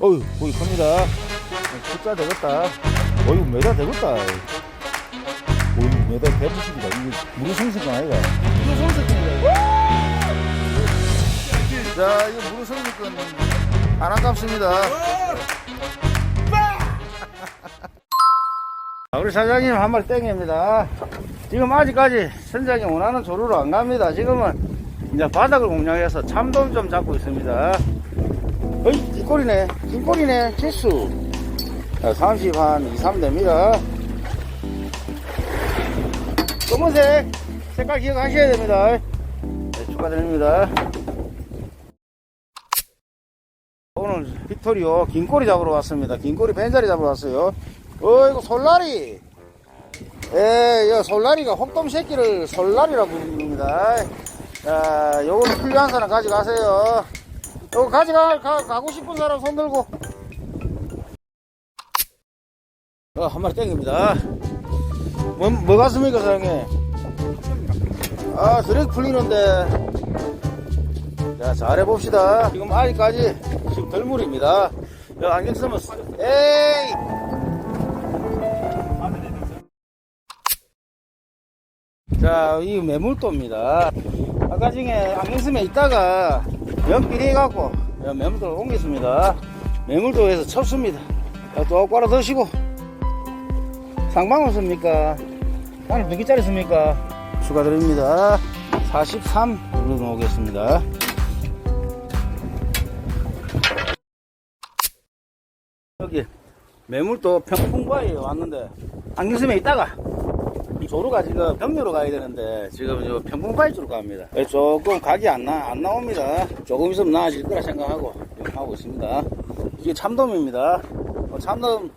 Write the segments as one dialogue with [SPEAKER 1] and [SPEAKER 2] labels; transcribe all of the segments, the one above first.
[SPEAKER 1] 어휴, 고기 큽니다. 숫자 되겠다. 어휴, 메다 되겠다. 어휴, 메다 대부식이다. 이게 무르성색가 아이가. 무르성색입니다. 자, 이거 무르성색은 안 아깝습니다. 자, 우리 사장님 한 마리 땡깁니다. 지금 아직까지 선장이 원하는 조류로 안 갑니다. 지금은 이제 바닥을 공략해서 참돔 좀 잡고 있습니다. 어이, 뒷골이네. 뒷골이네. 자, 30, 한 2, 3 됩니다. 검은색. 색깔 기억하셔야 됩니다. 네, 축하드립니다. 오늘 빅토리오 긴꼬리 잡으러 왔습니다. 긴꼬리 벤자리 잡으러 왔어요. 어이구, 솔라리. 예, 이 솔라리가 혹돔 새끼를 솔라리라고 부릅니다. 자, 요거는 필요한 사람 가져가세요. 요거 가져가, 가, 가고 싶은 사람 손 들고. 어, 한 마리 땡깁니다. 뭐, 뭐 같습니까, 사장님? 아, 드랙 풀리는데. 자, 잘해봅시다. 지금 아직까지 지금 덜물입니다. 야, 안경 쓰면, 쓰- 에이! 자, 이 매물도입니다. 아까 중에 안경섬에 있다가 연필이 해갖고 매물도를 옮겼습니다. 매물도에서 쳤습니다. 자, 똑바로 드시고. 상방은 씁니까? 나는 몇 개짜리 씁니까? 축하드립니다. 43 눌러놓겠습니다. 여기 매물도 평풍바위에 왔는데 안경섬에 있다가 이 조루가 지금 병류로 가야 되는데 지금 요 쪽으로 갑니다. 예, 조금 각이 안, 나, 안 나옵니다. 조금 있으면 나아질 거라 생각하고 하고 있습니다. 이게 참돔입니다. 어, 참돔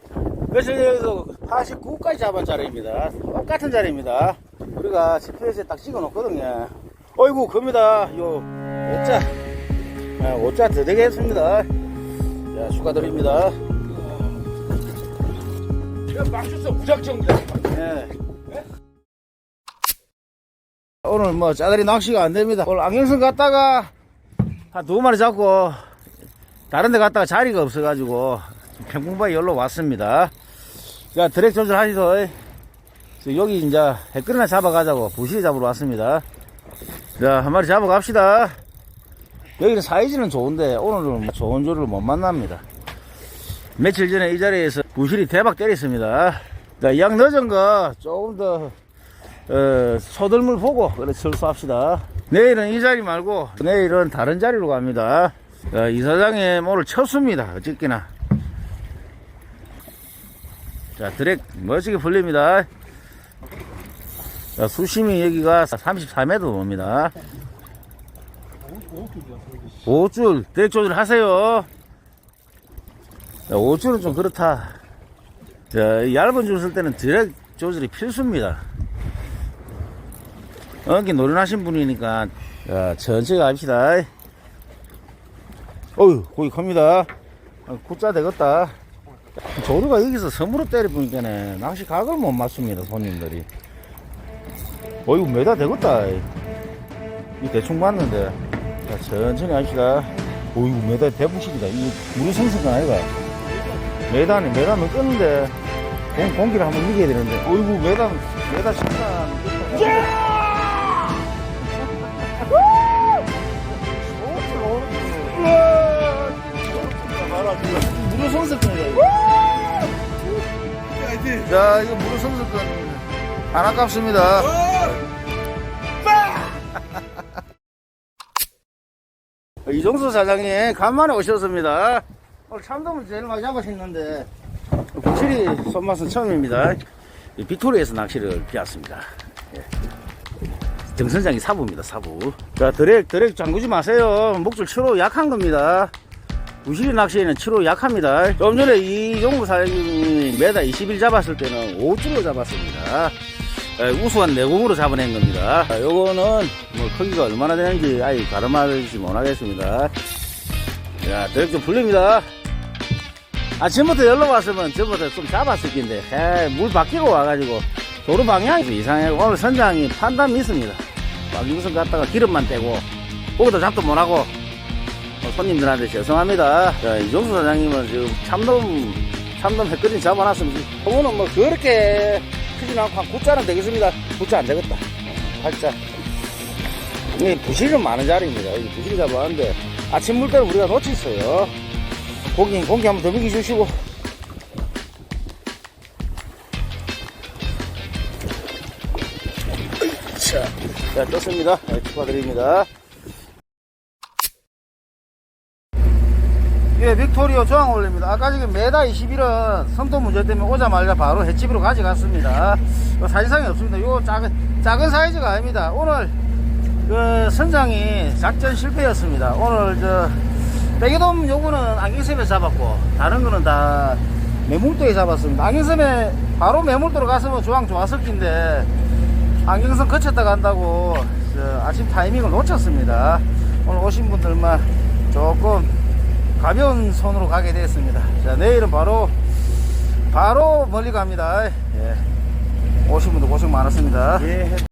[SPEAKER 1] 며칠 전에도 89까지 잡은 자리입니다. 똑같은 자리입니다. 우리가 GPS에 딱 찍어 놓거든요. 어이구, 겁니다. 요, 5자. 5자 더 되게 했습니다. 자, 축하드립니다.
[SPEAKER 2] 막주서 무작정입니다.
[SPEAKER 1] 예. 오늘 뭐 짜다리 낚시가 안 됩니다. 오늘 안경선 갔다가 한 두 마리 잡고 다른 데 갔다가 자리가 없어가지고 평풍바위 열로 왔습니다. 자, 드랙 조절하시소. 저 여기 이제 해끌이나 잡아가자고 부시 잡으러 왔습니다. 자, 한 마리 잡아갑시다. 여기는 사이즈는 좋은데 오늘은 뭐 좋은 조를 못 만납니다. 며칠 전에 이 자리에서 부실이 대박 때렸습니다. 자, 양 늦은 거 조금 더, 어, 소들물 보고, 그래, 철수합시다. 내일은 이 자리 말고, 내일은 다른 자리로 갑니다. 자, 이사장님 오늘 쳤습니다. 어쨌거나. 자, 드랙 멋지게 풀립니다. 자, 수심이 여기가 34m 봅니다. 5줄, 드랙 조절 하세요. 자, 5줄은 좀 그렇다. 자, 이 얇은 줄 쓸 때는 드랙 조절이 필수입니다. 여기 노련하신 분이니까, 자, 천천히 갑시다. 어휴, 고기 큽니다. 아, 굿자 되겠다. 조류가 여기서 섬으로 때려보니까네, 낚시 각을 못 맞습니다, 손님들이. 어이구, 메다 되겠다. 이 대충 봤는데. 자, 천천히 합시다. 어이구, 메다 대부식이다. 이 물이 생생한 아이가. 메다는 메다는 끄는데 공, 공기를 한번 이겨야 되는데 어이구 메다 무료 성석권이다 이거 무료 성석권 안 아깝습니다 이종수 사장님 간만에 오셨습니다 오늘 참돔을 제일 많이 잡으셨는데 부실이 손맛은 처음입니다. 이 빅토리에서 낚시를 피웠습니다. 예. 정선장이 사부입니다. 사부. 자 드랙 드랙 잠그지 마세요. 목줄 7호 약한 겁니다. 부실이 낚시에는 7호 약합니다. 좀 전에 이종구 사장님이 매달 20일 잡았을 때는 5줄로 잡았습니다. 예, 우수한 내공으로 잡아낸 겁니다. 자, 요거는 뭐 크기가 얼마나 되는지 아예 가름하지 못하겠습니다. 자, 드랙 좀 풀립니다. 아침부터 열로 왔으면 저보다 좀 잡았을 텐데, 에, 물 바뀌고 와가지고, 도로 방향이 이상하고, 오늘 선장이 판단이 있습니다. 박용선 갔다가 기름만 떼고, 거기도 잡도 못하고, 어, 손님들한테 죄송합니다. 자, 이종수 사장님은 지금 참돔, 참돔 햇거리 잡아놨으면, 어머는 뭐 그렇게 크진 않고 한 9자는 되겠습니다. 9자 안 되겠다. 8자. 이게 부실이 좀 많은 자리입니다. 이 부실이 잡아왔는데, 아침 물 때는 우리가 놓쳤어요. 고기, 고기 한번 더 먹여주시고. 자, 자, 떴습니다. 네, 축하드립니다. 예, 빅토리오 조항 올립니다. 아까 지금 메다 21은 성도 문제 때문에 오자마자 바로 횟집으로 가져갔습니다. 어, 사진상이 없습니다. 요 작은, 작은 사이즈가 아닙니다. 오늘, 그, 선장이 작전 실패였습니다. 오늘, 저, 빼기돔 요거는 안경섬에 잡았고, 다른 거는 다 매물도에 잡았습니다. 안경섬에 바로 매물도로 갔으면 조항 좋았을 텐데, 안경섬 거쳤다 간다고, 저, 아침 타이밍을 놓쳤습니다. 오늘 오신 분들만 조금, 가벼운 손으로 가게 됐습니다. 자, 내일은 바로, 바로 멀리 갑니다. 예. 오신 분들 고생 많았습니다.